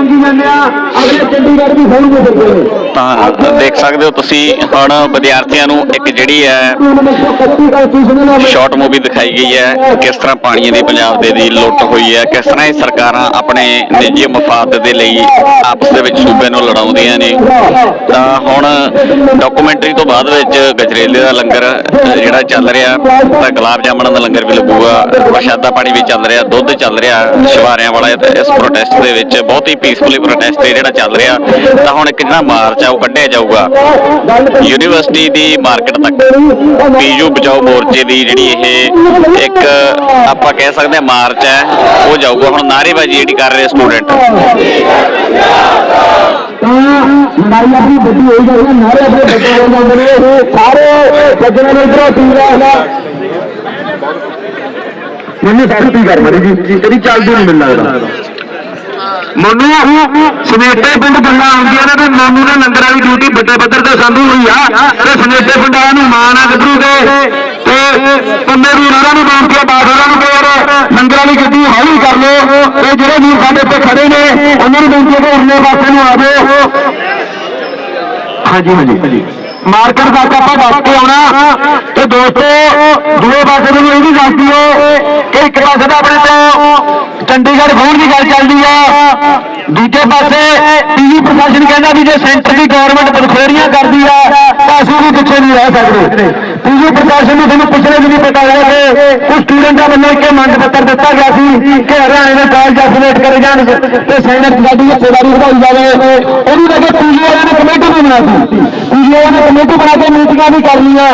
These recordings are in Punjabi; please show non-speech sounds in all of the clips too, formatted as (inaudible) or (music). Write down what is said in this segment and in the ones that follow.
ਮੰਗੀ ਜਾਂਦੇ ਆ। ਅਗਲੇ ਚੰਡੀਗੜ੍ਹ ਵੀ ਹੋਣਗੇ ਫਿਰਦੇ ਤਾਂ ਦੇਖ ਸਕਦੇ ਹੋ ਤੁਸੀਂ ਹੁਣ ਵਿਦਿਆਰਥੀਆਂ ਨੂੰ ਇੱਕ ਜਿਹੜੀ ਹੈ 1931 ਸ਼ਾਰਟ ਮੂਵੀ ਦਿਖਾਈ ਗਈ ਹੈ, ਕਿਸ ਤਰ੍ਹਾਂ ਪਾਣੀ ਦੀ ਪੰਜਾਬ ਦੇ ਦੀ ਲੁੱਟ ਹੋਈ ਹੈ, ਕਿਸ ਤਰ੍ਹਾਂ ਇਹ ਸਰਕਾਰਾਂ ਆਪਣੇ ਨਿੱਜੀ ਮਫਾਦ ਦੇ ਲਈ ਆਪਸ ਦੇ ਵਿੱਚ ਸੂਬੇ ਨੂੰ ਲੜਾਉਂਦੀਆਂ ਨੇ। ਤਾਂ ਹੁਣ ਡਾਕੂਮੈਂਟਰੀ ਤੋਂ ਬਾਅਦ ਵਿੱਚ ਗਜਰੇਲੇ ਦਾ ਲੰਗਰ ਜਿਹੜਾ ਚੱਲ ਰਿਹਾ, ਤਾਂ ਗੁਲਾਬ ਜਾਮਣਾਂ ਦਾ ਲੰਗਰ ਵੀ ਲੱਗੂਗਾ, ਪ੍ਰਸ਼ਾਦਾ ਪਾਣੀ ਵੀ ਚੱਲ ਰਿਹਾ, ਦੁੱਧ ਚੱਲ ਰਿਹਾ ਸ਼ਿਵਾਰਿਆਂ ਵਾਲਾ ਇਸ ਪ੍ਰੋਟੈਸਟ ਦੇ ਵਿੱਚ, ਬਹੁਤ ਹੀ ਪੀਸਫੁਲੀ ਪ੍ਰੋਟੈਸਟ ਜਿਹੜਾ ਚੱਲ ਰਿਹਾ। ਤਾਂ ਹੁਣ ਇੱਕ ਜਿਹੜਾ ਮਾਰਚ ਆ ਉਹ ਕੱਢਿਆ ਜਾਊਗਾ। ਯੂਨੀਵਰਸਿਟੀ ਦੀ ਮਾਰਕੀਟ ਤੱਕ। ਪੀਯੂ ਬਚਾਓ ਮੋਰਚੇ ਦੀ ਜਿਹੜੀ ਇਹ ਇੱਕ ਆਪਾਂ ਕਹਿ ਸਕਦੇ ਹਾਂ ਮਾਰਚ ਹੈ, ਉਹ ਜਾਊਗਾ। ਹੁਣ ਨਾਅਰੇਬਾਜ਼ੀ ਜਿਹੜੀ ਕਰ ਰਹੇ ਸਟੂਡੈਂਟ ਤਾਂ ਆਪਣੀ ਵੱਡੀ ਹੋਈ ਜਾਂਦੀ ਹੈ ਨਾਰੇ ਆਪਣੇ ਬੱਚੇ ਹੋ ਜਾਂਦੇ ਨੇ ਇਹ ਸਾਰੇ ਬੱਚਿਆਂ ਨੇ ਇਧਰੋਂ ਪੀਰਾ ਹੈ ਮੈਨੂੰ ਸਖਤੀ ਕਰ ਮਰੀ ਜੀ ਤੇਰੀ ਚੱਲਦੀ ਨਹੀਂ ਮੈਨੂੰ ਲੱਗਦਾ। ਮੈਨੂੰ ਸਮੇਟੇ ਪਿੰਡ ਗੱਲਾਂ ਆਉਂਦੀਆਂ ਨੇ ਤੇ ਮੈਨੂੰ ਨੇ ਲੰਗਰ ਵਾਲੀ ਡਿਊਟੀ ਵੱਡੇ ਪੱਧਰ ਤੇ ਸੰਭੀ ਹੋਈ ਆ। ਤੇ ਸਨੇਟੇ ਪਿੰਡ ਨੂੰ ਮਾਣ ਆ ਗੱਭਰੂ ਦੇ? ਤੇ ਪੰਨੇ ਵੀ ਉਹਨਾਂ ਨੂੰ ਬੇਨਤੀ ਆ ਬਾਦਲਾਂ ਨੂੰ ਕਿ ਯਾਰ, ਲੰਗਰ ਗੱਡੀ ਹੌਲੀ ਕਰ ਲਓ। ਤੇ ਜਿਹੜੇ ਵੀਰ ਸਾਡੇ ਇੱਥੇ ਖੜੇ ਨੇ, ਉਹਨਾਂ ਨੂੰ ਬੇਨਤੀ ਹੈ ਕਿ ਉਰਲੇ ਪਾਸੇ ਨੂੰ ਆ ਜਾਓ। ਹਾਂਜੀ ਹਾਂਜੀ। ਮਾਰਕੀਟ ਤੱਕ ਆਪਾਂ ਦੱਸ ਕੇ ਆਉਣਾ। ਤੇ ਦੋਸਤੋ, ਦੂਏ ਪਾਸੇ ਨੂੰ ਇਹ ਵੀ ਦੱਸ ਦਿਓ ਕਿ ਇੱਕ ਪਾਸੇ ਦਾ ਆਪਣੇ ਤੋਂ ਚੰਡੀਗੜ੍ਹ ਖੋਣ ਦੀ ਗੱਲ ਚੱਲਦੀ ਆ। ਦੂਜੇ ਪਾਸੇ ਪੀਜੀ ਪ੍ਰਸ਼ਾਸਨ ਕਹਿੰਦਾ ਵੀ ਜੇ ਸੈਂਟਰ ਦੀ ਗਵਰਨਮੈਂਟ ਬਥੇਰੀਆਂ ਕਰਦੀ ਆ, ਤਾਂ ਅਸੀਂ ਵੀ ਪਿੱਛੇ ਨਹੀਂ ਰਹਿ ਸਕਦੇ। ਪ੍ਰਸ਼ਾਸਨ ਨੂੰ ਤੁਹਾਨੂੰ ਪਿਛਲੇ ਵੀ ਨਹੀਂ ਪਤਾ ਹੈ ਕਿ ਕੁਝ ਸਟੂਡੈਂਟਾਂ ਵੱਲੋਂ ਇੱਕ ਮੰਗ ਪੱਤਰ ਦਿੱਤਾ ਗਿਆ ਸੀ ਕਿ ਹਰਿਆਣੇ ਦੇ ਕਾਲਜ ਅਫੀਲੀਏਟ ਕਰੇ ਜਾਣ ਤੇ ਸੈਨਿਕ ਸਾਡੀ ਹਿੱਸੇਦਾਰੀ ਵਧਾਈ ਜਾਵੇ। ਉਹਨੂੰ ਲੈ ਕੇ ਪੀਜੀ ਵਾਲਿਆਂ ਨੇ ਕਮੇਟੀ ਵੀ ਬਣਾਤੀ ਪੀਜੀ ਵਾਲਿਆਂ ਨੇ ਕਮੇਟੀ ਬਣਾ ਕੇ ਮੀਟਿੰਗਾਂ ਵੀ ਕਰ ਲਈਆਂ।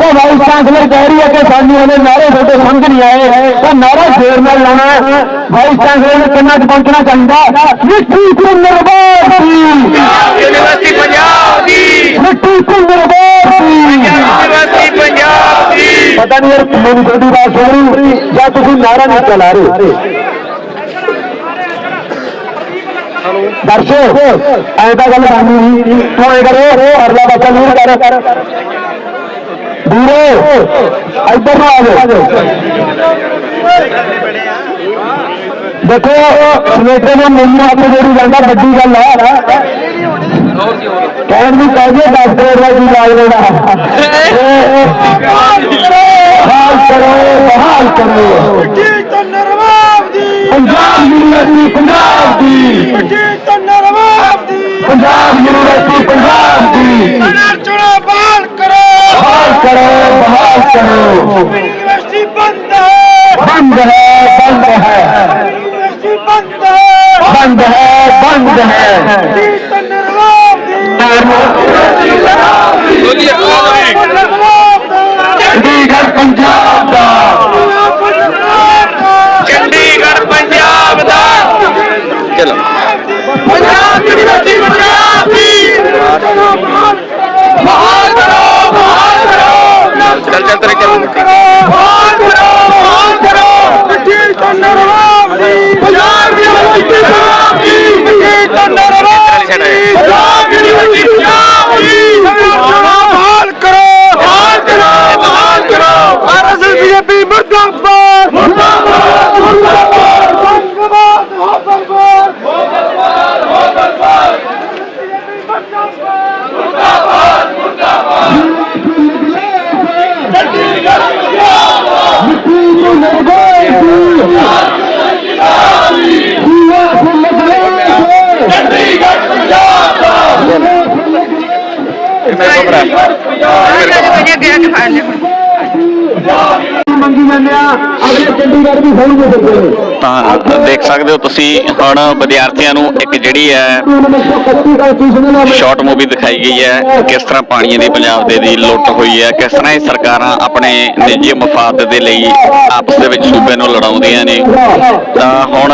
ਤੇ ਵਾਈਸ ਚਾਂਸਲਰ ਕਹਿ ਰਹੀ ਹੈ ਕਿ ਸਾਨੂੰ ਉਹਨੇ ਨਾਰੇ ਤੁਹਾਡੇ ਸਮਝ ਨਹੀਂ ਆਏ। ਤਾਂ ਨਾਰਾ ਫੇਰ ਨਾਲ ਲਾਉਣਾ ਹੈ। ਵਾਈਸ ਚਾਂਸਲਰ ਨੇ ਕਿੰਨਾ ਕੁ ਪਹੁੰਚਣਾ ਚਾਹੀਦਾ? ਮਿੱਠੀ ਤੋਂ ਨਿਰਭਰ ਸੀ ਯੂਨੀਵਰਸਿਟੀ ਪੰਜਾਬ ਦੀ ਮਿੱਠੀ ਪਤਾ ਨਹੀਂ ਯਾਰ ਮੈਨੂੰ ਤੁਹਾਡੀ ਬਾਤ ਸੁਣ ਰਹੀ ਜਾਂ ਤੁਸੀਂ ਨਾਰਾ ਨਹੀਂ ਚਲਾ ਰਹੇ? ਦਰਸ਼ੋ ਐ ਤਾਂ ਗੱਲ ਕਰਨੀ ਨਹੀਂ। ਤੂੰ ਐ ਕਰੋ ਅਰਲਾ ਬੱਚਾ ਨਹੀਂ ਕਰ। ਦੂਰੇ ਇੱਧਰ ਨੂੰ ਆ ਜਾਓ। ਦੇਖੋ ਸਵੇਟੇ ਨੇ ਮੈਨੂੰ ਹੱਥ ਜੋੜੀ ਜਾਂਦਾ ਵੱਡੀ ਗੱਲ ਹੈ ਕਹਿਣ ਦੀ ਕਹਦੇ 10 ਕਰੋੜ ਦਾ ਕੀ ਲੈਣਾ। (laughs) ਕਰੋ ਕਰੋ ਪੰਜਾਬ ਯੂਨੀਵਰਸਿਟੀ ਪੰਜਾਬ ਦੀ। ਪੰਜਾਬ ਯੂਨੀਵਰਸਿਟੀ ਪੰਜਾਬ ਦੀ। ਹਾਲ ਕਰੋ। ਬਹਾਲ ਕਰੋ ਬੰਦ ਹੈ। ਬੰਦ ਹੈ ਬੰਦ ਹੈ। ਬੰਦ ਹੈ ਚੰਡੀਗੜ੍ਹ ਪੰਜਾਬ ਦਾ ਚੰਡੀਗੜ੍ਹ ਪੰਜਾਬ ਦਾ ਚਲੋ ਪੰਜਾਬ ਯੂਨੀਵਰਸਿਟੀ ਪੰਜਾਬ ਦੀ ਬਹਾਲ ਕਰੋ ਬਹਾਲ ਕਰੋ ਚੱਲ ਚੱਲ ਤੇਰੇ ਚੱਲ ਬਹਾਲ ਕਰੋ ਬਹਾਲ ਕਰੋ ਜੀ ਧੰਨਵਾਦ ਦੀ ਪੰਜਾਬ ਯੂਨੀਵਰਸਿਟੀ ਪੰਜਾਬ ਦੀ ਜੀ ਧੰਨਵਾਦ ਦੀ ਪੰਜਾਬ ਯੂਨੀਵਰਸਿਟੀ ਪੰਜਾਬ ਦੀ ਬਹਾਲ ਕਰੋ ਬਹਾਲ ਕਰੋ ਬਹਾਲ ਕਰੋ ਆਰਐਸਐਸ ਬੀਜੇਪੀ ਮੁਰਦਾਬਾਦ ਮੁਰਦਾਬਾਦ ਮੁਰਦਾਬਾਦ ਮੁਰਦਾਬਾਦ ਮੁਰਦਾਬਾਦ ਮੰਗੀ ਜਾਂਦੇ ਆ ਅਗਲੇ ਚੰਡੀਗੜ੍ਹ ਵੀ ਹੋਣਗੇ ਫਿਰਦੇ ਤਾਂ ਦੇਖ ਸਕਦੇ ਹੋ ਤੁਸੀਂ ਹੁਣ ਵਿਦਿਆਰਥੀਆਂ ਨੂੰ ਇੱਕ ਜਿਹੜੀ ਹੈ 1931 ਕਾਨਸਟੀਟਿਊਸ਼ਨ ਸ਼ਾਰਟ ਮੂਵੀ ਦਿਖਾਈ ਗਈ ਹੈ ਕਿਸ ਤਰ੍ਹਾਂ ਪਾਣੀ ਦੀ ਪੰਜਾਬ ਦੇ ਦੀ ਲੁੱਟ ਹੋਈ ਹੈ ਕਿਸ ਤਰ੍ਹਾਂ ਇਹ ਸਰਕਾਰਾਂ ਆਪਣੇ ਨਿੱਜੀ ਮਫਾਦ ਦੇ ਲਈ ਆਪਸ ਦੇ ਵਿੱਚ ਸੂਬੇ ਨੂੰ ਲੜਾਉਂਦੀਆਂ ਨੇ। ਤਾਂ ਹੁਣ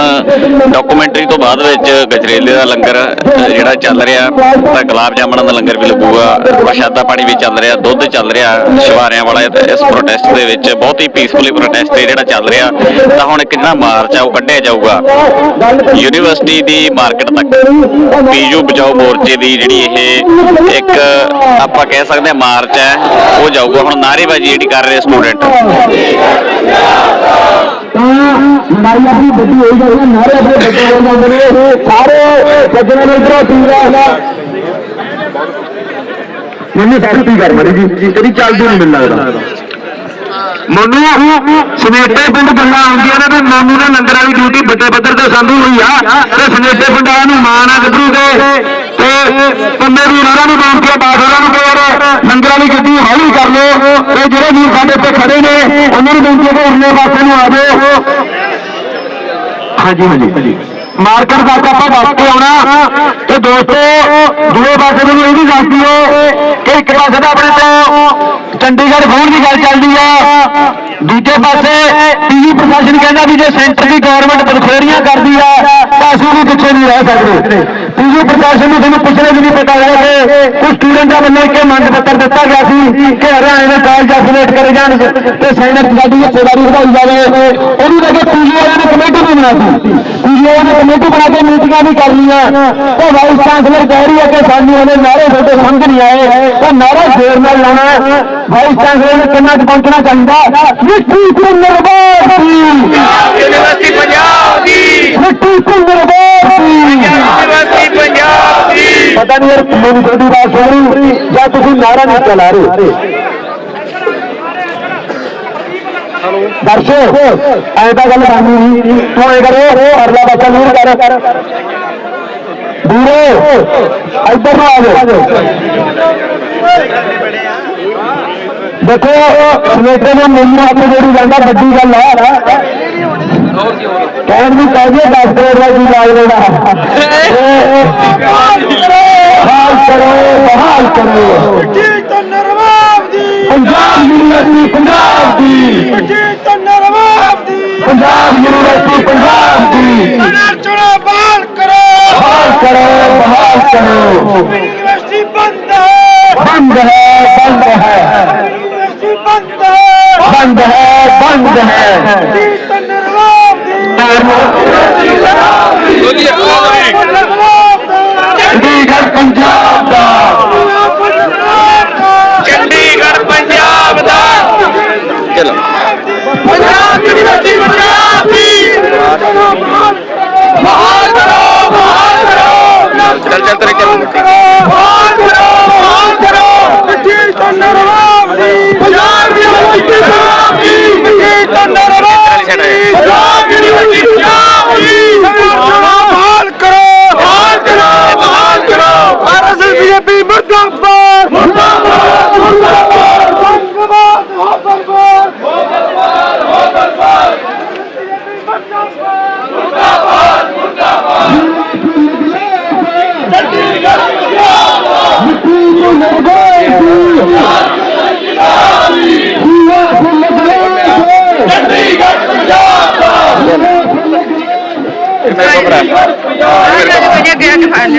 ਡਾਕੂਮੈਂਟਰੀ ਤੋਂ ਬਾਅਦ ਵਿੱਚ ਗਜਰੇਲੇ ਦਾ ਲੰਗਰ ਜਿਹੜਾ ਚੱਲ ਰਿਹਾ ਤਾਂ ਗੁਲਾਬ ਜਾਮਣਾਂ ਦਾ ਲੰਗਰ ਵੀ ਲੱਗੂਗਾ। ਪ੍ਰਸ਼ਾਦਾ ਪਾਣੀ ਵੀ ਚੱਲ ਰਿਹਾ ਦੁੱਧ ਚੱਲ ਰਿਹਾ ਸ਼ਿਵਾਰਿਆਂ ਵਾਲਾ ਇਸ ਪ੍ਰੋਟੈਸਟ ਦੇ ਵਿੱਚ ਬਹੁਤ ਹੀ ਪੀਸਫੁਲੀ ਪ੍ਰੋਟੈਸਟ ਹੈ ਜਿਹੜਾ ਚੱਲ ਰਿਹਾ, ਤਾਂ ਹੁਣ ਇੱਕ ਜਿਹੜਾ ਮਾਰਚ ਆ ਉਹ ਕੱਢਿਆ ਜਾਊਗਾ। ਯੂਨੀਵਰਸਿਟੀ ਦੀ ਮਾਰਕੀਟ ਤੱਕ, ਪੀਯੂ ਬਚਾਓ ਮੋਰਚੇ ਦੀ ਜਿਹੜੀ ਇਹ ਇੱਕ ਆਪਾਂ ਕਹਿ ਸਕਦੇ ਹਾਂ ਮਾਰਚ ਹੈ, ਉਹ ਜਾਊਗਾ। ਹੁਣ ਨਾਅਰੇਬਾਜ਼ੀ ਜਿਹੜੀ ਕਰ ਰਹੇ ਸਟੂਡੈਂਟ ਤਾਂ ਆਪਣੀ ਵੱਡੀ ਹੋਈ ਜਾਂਦੀ ਨਾਰੇ ਆਪਣੇ ਵੱਡੇ ਜਾਂਦੇ ਨੇ ਇਹ ਸਾਰੇ ਸੱਜਣਾਂ ਨੇ ਇਧਰੋਂ ਪੀੜਾ ਹੈ ਮੈਨੂੰ ਸਾਰੀ ਕਰ ਮਰੀ ਜੀ? ਤੇਰੀ ਚੱਲਦੀ ਨਹੀਂ ਮੈਨੂੰ ਲੱਗਦਾ। ਮੈਨੂੰ ਸਨੇਟੇ ਪਿੰਡ ਗੱਲਾਂ ਆਉਂਦੀਆਂ ਨੇ ਤੇ ਮਾਮੂ ਨੇ ਲੰਗਰਾਂ ਵਾਲੀ ਡਿਊਟੀ ਵੱਡੇ ਪੱਧਰ ਤੇ ਸੰਭੀ ਹੋਈ ਆ। ਤੇ ਸਨੇਟੇ ਪਿੰਡਾਂ ਨੂੰ ਮਾਣ ਆ ਗੱਭਰੂ ਦੇ? ਤੇ ਪੰਨੇ ਵੀ ਉਹਨਾਂ ਨੂੰ ਬੇਨਤੀ ਆ ਬਾਦਲਾਂ ਨੂੰ ਹੋਰ ਲੰਗਰਾਂ ਵਾਲੀ ਗੱਡੀ ਹੌਲੀ ਕਰ ਲਓ। ਤੇ ਜਿਹੜੇ ਵੀਰ ਸਾਡੇ ਇੱਥੇ ਖੜੇ ਨੇ, ਉਹਨਾਂ ਨੂੰ ਬੇਨਤੀ ਹੈ ਕਿ ਉਰਲੇ ਪਾਸੇ ਨੂੰ ਆ ਜਾਓ। ਹਾਂਜੀ ਹਾਂਜੀ। ਮਾਰਕੀਟ ਤੱਕ ਆਪਾਂ ਦੱਸ ਕੇ ਆਉਣਾ। ਤੇ ਦੋਸਤੋ, ਦੂਏ ਪਾਸੇ ਮੈਨੂੰ ਇਹ ਵੀ ਦੱਸਦੀ ਹੈ ਕਿ ਇੱਕ ਪਾਸੇ ਤਾਂ ਆਪਣੇ ਤੋਂ ਚੰਡੀਗੜ੍ਹ ਫੋਨ ਦੀ ਗੱਲ ਚੱਲਦੀ ਹੈ ਦੂਜੇ ਪਾਸੇ ਪੀਜੀ ਪ੍ਰਸ਼ਾਸਨ ਕਹਿੰਦਾ ਵੀ ਜੇ ਸੈਂਟਰ ਦੀ ਗਵਰਨਮੈਂਟ ਬਦਖੋਰੀਆਂ ਕਰਦੀ ਆ, ਤਾਂ ਅਸੀਂ ਵੀ ਪਿੱਛੇ ਨਹੀਂ ਰਹਿ ਸਕਦੇ। ਪੀਜੀ ਪ੍ਰਸ਼ਾਸਨ ਨੂੰ ਤੁਹਾਨੂੰ ਪਿਛਲੇ ਦਿਨ ਹੀ ਪਤਾ ਹੈ ਕਿ ਕੁਝ ਸਟੂਡੈਂਟਾਂ ਵੱਲੋਂ ਇੱਕ ਮੰਗ ਪੱਤਰ ਦਿੱਤਾ ਗਿਆ ਸੀ ਕਿ ਹਰਿਆਣੇ ਦੇ ਕਾਲਜ ਅਫੀਲੇਟ ਕਰੇ ਜਾਣ ਤੇ ਸੈਨਿਕ ਸਾਡੀ ਹਿੱਸੇਦਾਰੀ ਵਧਾਈ ਜਾਵੇ। ਉਹਨੂੰ ਲੈ ਕੇ ਪੀਜੀ ਵਾਲਿਆਂ ਨੇ ਕਮੇਟੀ ਵੀ ਬਣਾਤੀ। ਪੀਜੀ ਵਾਲਿਆਂ ਨੇ ਕਮੇਟੀ ਬਣਾ ਕੇ ਮੀਟਿੰਗਾਂ ਵੀ ਕਰ ਲਈਆਂ। ਤੇ ਵਾਈਸ ਚਾਂਸਲਰ ਕਹਿ ਰਹੀ ਹੈ ਕਿ ਸਾਨੂੰ ਉਹਦੇ ਨਾਰੇ ਤੁਹਾਡੇ ਸਮਝ ਨਹੀਂ ਆਏ। ਉਹ ਨਾਰਾ ਜ਼ੋਰ ਨਾਲ ਲਾਉਣਾ ਹੈ। ਵਾਈਸ ਚਾਂਸਲਰ ਨੇ ਕਿੰਨਾ ਕੁ ਪਹੁੰਚਣਾ ਚਾਹੀਦਾ ਮਿੱਠੀ ਕੁੰਨਰਵਾਦ ਦੀ ਯੂਨੀਵਰਸਿਟੀ ਪੰਜਾਬ ਦੀ ਮਿੱਠੀ ਕੁੰਨਰਵਾਦ ਦੀ ਯੂਨੀਵਰਸਿਟੀ ਪੰਜਾਬ ਦੀ ਪਤਾ ਨਹੀਂ ਯਾਰ ਮੇਰੀ ਤੁਹਾਡੀ ਬਾਤ ਸੁਣ ਰਹੀ ਜਾਂ ਤੁਸੀਂ ਨਾਰਾ ਨਹੀਂ ਚਲਾ ਰਹੇ ਦਰਸ਼ੋ ਐ ਤਾਂ ਗੱਲ ਬਾਨੀ ਨਹੀਂ ਤੂੰ ਐ ਕਰੋ ਅਰਲਾ ਬੱਚਾ ਨੂਰ ਕਰ ਵੀਰੇ ਇੱਧਰ ਨੂੰ ਆ ਜਾਓ ਦੇਖੋ ਸਨੇਟਰ ਨੇ ਮੈਨੂੰ ਹੱਥ ਜੋੜੀ ਜਾਂਦਾ ਵੱਡੀ ਗੱਲ ਹੈ ਕਹਿਣ ਦੀ ਕਹਦੇ 10 ਕਰੋੜ ਦਾ ਕੀ ਲਾਜ ਦੇਣਾ ਬਹਾਲ ਕਰੋ ਬਹਾਲ ਕਰੋ। ਜੀ ਤਾਂ ਨਰਵਾਬ ਦੀ ਪੰਜਾਬ ਯੂਨੀਵਰਸਿਟੀ ਪੰਜਾਬ ਦੀ। ਜੀ ਤਾਂ ਨਰਵਾਬ ਦੀ ਪੰਜਾਬ ਯੂਨੀਵਰਸਿਟੀ ਪੰਜਾਬ ਦੀ। ਚੁਣਾ ਬਾਲ ਕਰੋ। ਬਹਾਲ ਕਰੋ ਬਹਾਲ ਕਰੋ ਯੂਨੀਵਰਸਿਟੀ ਬੰਦ ਹੈ ਬੰਦ ਹੈ ਬੰਦ ਹੈ ਯੂਨੀਵਰਸਿਟੀ ਬੰਦ ਹੈ ਬੰਦ ਹੈ ਬੰਦ ਹੈ। ਦੀ ਚੰਡੀਗੜ੍ਹ ਪੰਜਾਬ ਦਾ। ਚੰਡੀਗੜ੍ਹ ਪੰਜਾਬ ਦਾ। ਚਲੋ। ਪੰਜਾਬ ਯੂਨੀਵਰਸਿਟੀ ਪੰਜਾਬ ਦੀ। ਬਹਾਲ ਕਰੋ ਬਹਾਲ ਕਰੋ। ਚੱਲ ਚੱਲ ਤੇਰੇ ਚੱਲ ਬਹਾਲ ਕਰੋ ਬਹਾਲ ਕਰੋ ਜੀ ਤਾਂ ਨਰਵਾਬ ਦੀ ਪੰਜਾਬ ਯੂਨੀਵਰਸਿਟੀ ਪੰਜਾਬ ਦੀ ਜੀ ਤਾਂ ਨਰਵਾਬ ਦੀ ਪੰਜਾਬ ਯੂਨੀਵਰਸਿਟੀ ਪੰਜਾਬ ਦੀ ਬਹਾਲ ਕਰੋ ਬਹਾਲ ਕਰੋ ਬਹਾਲ ਕਰੋ ਆਰਐਸਐਸ ਬੀਜੇਪੀ ਮੁਰਦਾਬਾਦ ਮੁਰਦਾਬਾਦ ਮੁਰਦਾਬਾਦ ਮੁਰਦਾਬਾਦ ਮੁਰਦਾਬਾਦ ਚੰਡੀਗੜ੍ਹ ਪੰਜਾਬ ਗਿਆ ਕਿ ਫਾਇਲ